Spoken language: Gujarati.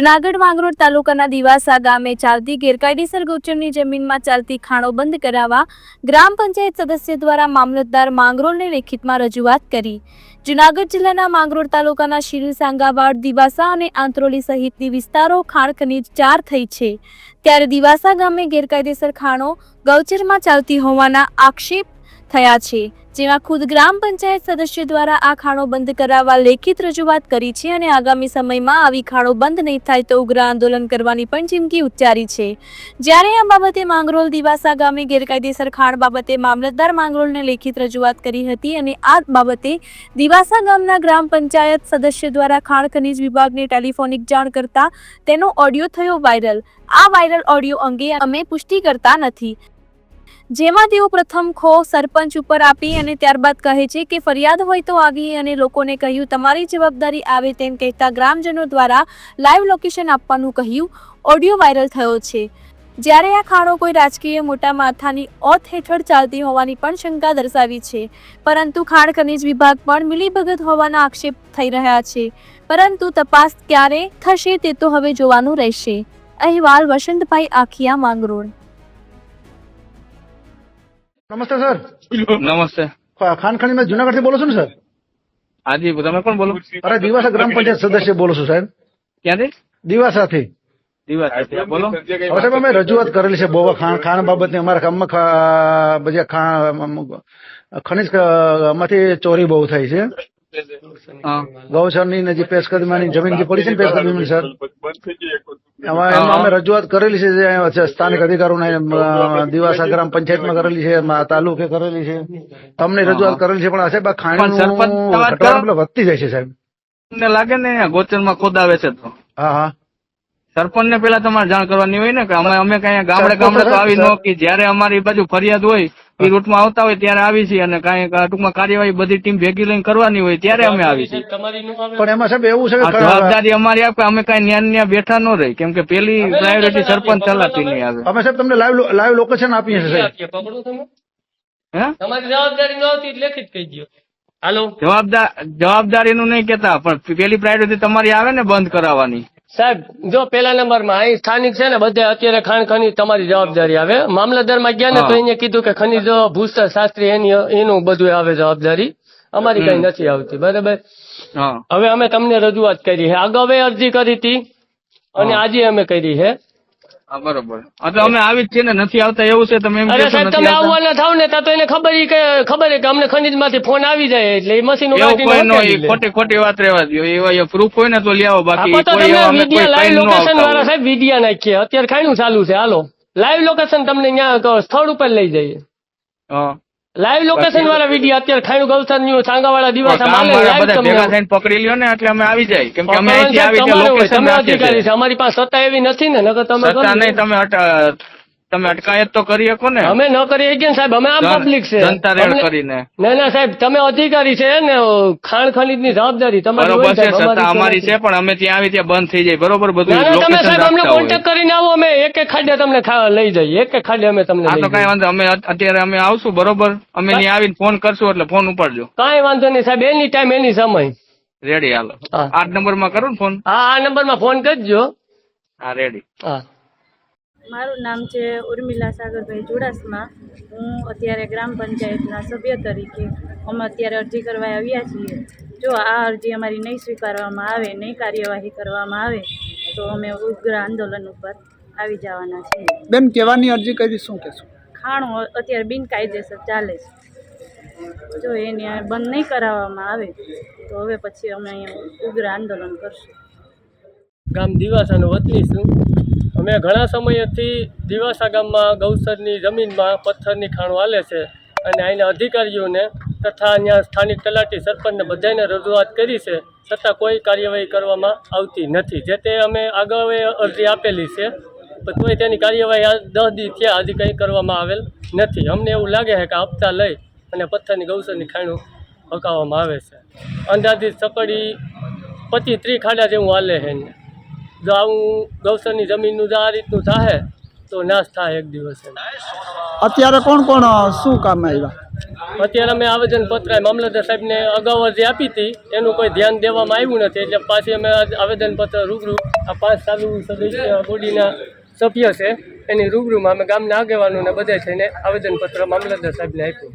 જુનાગઢ માંગરોળ તાલુકાના દિવાસા ગામે ચાલતી ગેરકાયદેસર ગૌચરની જમીનમાં ચાલતી ખાણો બંધ કરાવવા ગ્રામ પંચાયત સદસ્ય દ્વારા મામલતદાર માંગરોળને લેખિતમાં રજૂઆત કરી. જુનાગઢ જિલ્લાના માંગરોળ તાલુકાના શિરી સાંગાવાડ, દિવાસા અને આંત્રોલી સહિતની વિસ્તારો ખાણ ખનીજ ચાર થઈ છે. ત્યારે દિવાસા ગામે ગેરકાયદેસર ખાણો ગૌચરમાં ચાલતી હોવાના આક્ષેપ થયા છે. જેમાં ખુદ ગ્રામ પંચાયત સદસ્ય દ્વારા આ ખાણો બંધ કરાવવા લેખિત રજૂઆત કરી છે અને આગામી સમયમાં આવી ખાણો બંધ નહીં થાય તો ઉગ્ર આંદોલન કરવાની પણ ચીમકી ઉચ્ચારી છે. જ્યારે આ બાબતે માંગરોલ દિવાસા ગામે ગેરકાયદેસર ખાણ બાબતે મામલતદાર માંગરોલને લેખિત રજૂઆત કરી હતી અને આ બાબતે દિવાસા ગામના ગ્રામ પંચાયત સદસ્ય દ્વારા ખાણ ખનીજ વિભાગને ટેલિફોનિક જાણ કરતા તેનો ઓડિયો થયો વાયરલ. આ વાયરલ ઓડિયો અંગે અમે પુષ્ટિ કરતા નથી. જેમાં તેઓ પ્રથમ ખો સરપંચ ઉપર આપી અને ત્યારબાદ કહે છે કે ફરિયાદ હોય તો આવી અને લોકોને કહ્યું, તમારી જવાબદારી આવે તેમ કહેતા ગ્રામજનો દ્વારા લાઈવ લોકેશન આપવાનું કહ્યું. ઓડિયો વાયરલ થયો છે. જ્યારે આ ખાણો કોઈ રાજકીય મોટા માથાની ઓથ હેઠળ ચાલતી હોવાની પણ શંકા દર્શાવી છે. પરંતુ ખાણ ખનીજ વિભાગ પણ મિલીભગત હોવાના આક્ષેપ થઈ રહ્યા છે. પરંતુ તપાસ ક્યારે થશે તે તો હવે જોવાનું રહેશે. અહેવાલ વસંતભાઈ આખિયા માંગરોળ. નમસ્તે સર. નમસ્તે. ખાનખણી મેં જુનાગઢથી બોલો છો ને સર? હાજી તમે કોણ બોલો? અરે દિવાસા ગ્રામ પંચાયત સદસ્ય બોલો છું સાહેબ. ક્યાંથી? દિવાસાથી. દિવસ બોલો. હવે સાહેબ અમે રજૂઆત કરેલી છે બહુ ખાણ ખાણ બાબતની. અમારા ગામમાં ખા- બધી ખાણ ખનિજમાંથી ચોરી બહુ થઈ છે. હા. ગૌચરની ને જે પેશકદમાની જમીન જે પડી છે ને પેશકદમી સર. એમાં અમે રજૂઆત કરેલી છે જે સ્થાનિક અધિકારોને દિવાસા ગ્રામ પંચાયતમાં કરેલી છે તાલુકે કરેલી છે. તમને રજૂઆત કરેલી છે પણ સાહેબ આ પેલો વધતી જાય છે સાહેબ. લાગે ને ગોચરમાં ખોદાવે છે તો. હા હા. સરપંચ ને પેલા તમારે જાણ કરવાની હોય ને કે અમે અમે કઈ ગામડે ગામડે તો આવી. ન કે જયારે અમારી બાજુ ફરિયાદ હોય એ રૂટમાં આવતા હોય ત્યારે આવી છીએ અને કઈ ટૂંકમાં કાર્યવાહી બધી ટીમ ભેગી લઈને કરવાની હોય ત્યારે અમે આવી છીએ. પણ એમાં સાહેબ એવું છે કે જવાબદારી અમારી આપે અમે કઈ ન્યા ને ન્યા બેઠા ન રહી. કેમ કે પેલી પ્રાયોરિટી સરપંચ ચલાતી નહીં આવે. અમે સાહેબ તમને લાઈવ લાઈવ લોકેશન આપીએ છીએ તમારી જવાબદારી ન હતી લેખિત કહી દો હાલો. જવાબદાર જવાબદારીનું નહીં કેતા પણ પેલી પ્રાયોરિટી તમારી આવે ને બંધ કરાવવાની. સાહેબ જો પેલા નંબરમાં અહીં સ્થાનિક છે ને બધે અત્યારે ખાણ ખનીજ તમારી જવાબદારી આવે. મામલતદારમાં ગયા ને તો એને કીધું કે ખનીજ ભૂસ્તર શાસ્ત્રી એની એનું બધું આવે જવાબદારી. અમારી કઈ નથી આવતી બરાબર? હવે અમે તમને રજૂઆત કરી છે અગાઉ અરજી કરી હતી. અને આજે અમે કરી છે બરોબર. હા અમે આવી જ છે ને નથી આવતા એવું છે? તમે અરે સાહેબ તમે આવવાના થાવ ને તો એને ખબર કે ખબર કે અમને ખનીજમાંથી ફોન આવી જાય એટલે એ મશીન ખોટી ખોટી વાત રહેવા દો એવા પ્રૂફ હોય ને તો લઈ આવો બાકી તો તમે વિડિયા લાઈવ લોકેશન વાળા. સાહેબ વિડિયા નાખીએ. અત્યારે ખાણું ચાલુ છે. હાલો. લાઈવ લોકેશન તમને ત્યાં સ્થળ ઉપર લઈ જઈએ. હા. લાઈવ લોકેશન વાળા વીડિયો અત્યારે ખાણું ગૌસરનું સાંગાવાળા દિવસ અમારે બધા ભેગા થઈને પકડી લ્યો ને એટલે અમે આવી જાય. કેમ કે અમે અહીંથી આવી ત્યાં લોકેશન અમારી પાસે સત્તા એવી નથી ને નકર તમે સત્તા નહીં તમે તમે અટકાયત તો કરી શકો ને. અમે ન કરીએ કે સાહેબ અમે આમ પબ્લિક છે. જનતા રેડ કરીને. ના ના સાહેબ તમે અધિકારી છે ને ખાણ ખનીજની જવાબદારી તમારી બરોબર છે સત્તા અમારી છે. પણ અમે ત્યાં આવી ત્યાં બંધ થઈ જાય. બરોબર બધું તમે સાહેબ અમને કોન્ટેક્ટ કરીને આવો અમે એક એક ખાડે તમને લઈ જઈએ એક એક ખાડે અમે તમને તો કઈ વાંધો અમે અત્યારે અમે આવશું બરોબર? અમે ત્યાં આવીને ફોન કરશું એટલે ફોન ઉપાડજો. કઈ વાંધો નહીં સાહેબ એની ટાઈમ એની સમય. રેડી હાલો. આ નંબરમાં કરું ને ફોન હા આ નંબરમાં ફોન કરજો. હા રેડી હા. મારું નામ છે ઉર્મિલા સાગરભાઈ ચુડાસમા. હું અત્યારે ગ્રામ પંચાયતના સભ્ય તરીકે અમે અત્યારે અરજી કરવા આવ્યા છીએ. જો આ અરજી અમારી નહીં સ્વીકારવામાં આવે નહીં કાર્યવાહી કરવામાં આવે તો અમે ઉગ્ર આંદોલન ઉપર આવી જવાના છીએ. બેન કહેવાની અરજી કરી શું કહેશું? ખાણું અત્યારે બિનકાયદેસર ચાલે છે. જો એને બંધ નહીં કરાવવામાં આવે તો હવે પછી અમે અહીંયા ઉગ્ર આંદોલન કરશું. ગામ દિવાસાનો વતની છું. અમે ઘણા સમયથી દિવાસા ગામમાં ગૌસરની જમીનમાં પથ્થરની ખાણો હાલે છે અને અહીંના અધિકારીઓને તથા અહીંયા સ્થાનિક તલાટી સરપંચને બધાને રજૂઆત કરી છે છતાં કોઈ કાર્યવાહી કરવામાં આવતી નથી. જે તે અમે અગાઉ અરજી આપેલી છે તોય તેની કાર્યવાહી દસ દી થયા હજી કંઈ કરવામાં આવેલ નથી. અમને એવું લાગે છે કે હપ્તા લઈ અને પથ્થરની ગૌસરની ખાણું હકાવવામાં આવે છે. અંદાજિત સકડી પચીસ ત્રીસ ખાડા જેવું હાલે છે અહીંયા. જો આવું ગૌસરની જમીનનું જો આ રીતનું થાય તો નાશ થાય એક દિવસે. અત્યારે કોણ કોણ શું કામ આવ્યા? અત્યારે અમે આવેદનપત્ર મામલતદાર સાહેબને અગાઉ અરજી આપી હતી. એનું કોઈ ધ્યાન દેવામાં આવ્યું નથી. એટલે પાછી અમે આવેદન આવેદનપત્ર રૂબરૂ આ પાંચ ચાલુ સદસ્ય બોડીના સભ્ય છે. એની રૂબરૂમાં અમે ગામના આગેવાનોને બધે થઈને આવેદનપત્ર મામલતદાર સાહેબને આપ્યું.